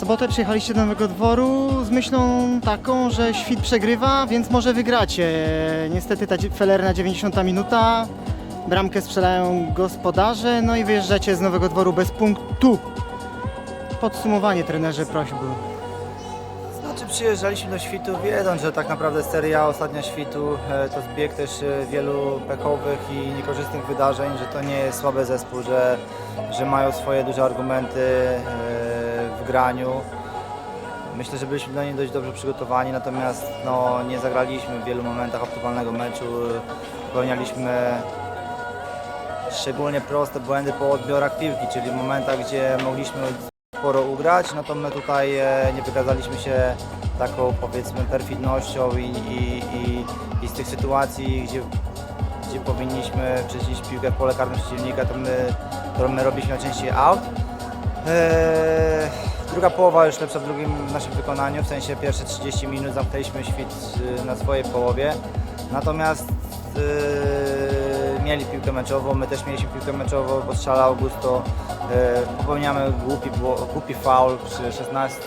sobotę przyjechaliście do Nowego Dworu z myślą taką, że świt przegrywa, więc może wygracie. Niestety ta felerna 90 minuta, bramkę strzelają gospodarze, no i wyjeżdżacie z Nowego Dworu bez punktu. Podsumowanie trenerze prośby. Znaczy przyjeżdżaliśmy do Świtu wiedząc, że tak naprawdę seria ostatnia Świtu e, to zbieg też e, wielu pechowych i niekorzystnych wydarzeń, że to nie jest słaby zespół, że, że mają swoje duże argumenty e, graniu. Myślę, że byliśmy do niej dość dobrze przygotowani, natomiast no, nie zagraliśmy w wielu momentach optymalnego meczu. Popełnialiśmy szczególnie proste błędy po odbiorach piłki, czyli w momentach, gdzie mogliśmy sporo ugrać, no to my tutaj e, nie wykazaliśmy się taką powiedzmy perfidnością i, i, i, i z tych sytuacji, gdzie, gdzie powinniśmy przeciąć piłkę w pole karne przeciwnika, to my, którą my robiliśmy najczęściej out. Eee, druga połowa już lepsza w drugim naszym wykonaniu, w sensie pierwsze 30 minut zamknęliśmy świt y, na swojej połowie, natomiast y, mieli piłkę meczową, my też mieliśmy piłkę meczową, bo strzela Augusto, y, popełniamy głupi, głupi faul przy 16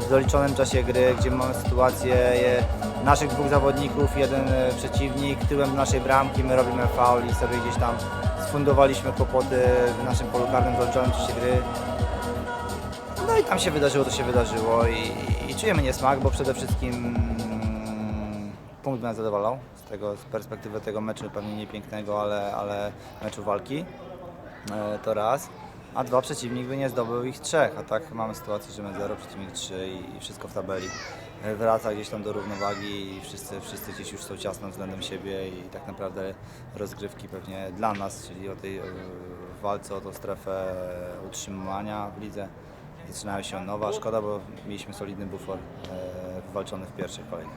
w doliczonym czasie gry, gdzie mamy sytuację je, naszych dwóch zawodników, jeden y, przeciwnik, tyłem naszej bramki, my robimy faul i sobie gdzieś tam sfundowaliśmy kłopoty w naszym polu karnym w doliczonym czasie gry. No i tam się wydarzyło, to się wydarzyło i, i czujemy niesmak, bo przede wszystkim punkt nas zadowalał z, tego, z perspektywy tego meczu, pewnie nie pięknego, ale, ale meczu walki. E, to raz. A dwa, przeciwnik by nie zdobył ich trzech, a tak mamy sytuację, że my 0, przeciwnik 3 i, i wszystko w tabeli. E, Wraca gdzieś tam do równowagi i wszyscy, wszyscy gdzieś już są ciasno względem siebie i tak naprawdę rozgrywki pewnie dla nas, czyli o tej e, walce o tą strefę utrzymania w lidze zaczynają się nowa. Szkoda, bo mieliśmy solidny bufor e, wywalczony w pierwszych kolejnych.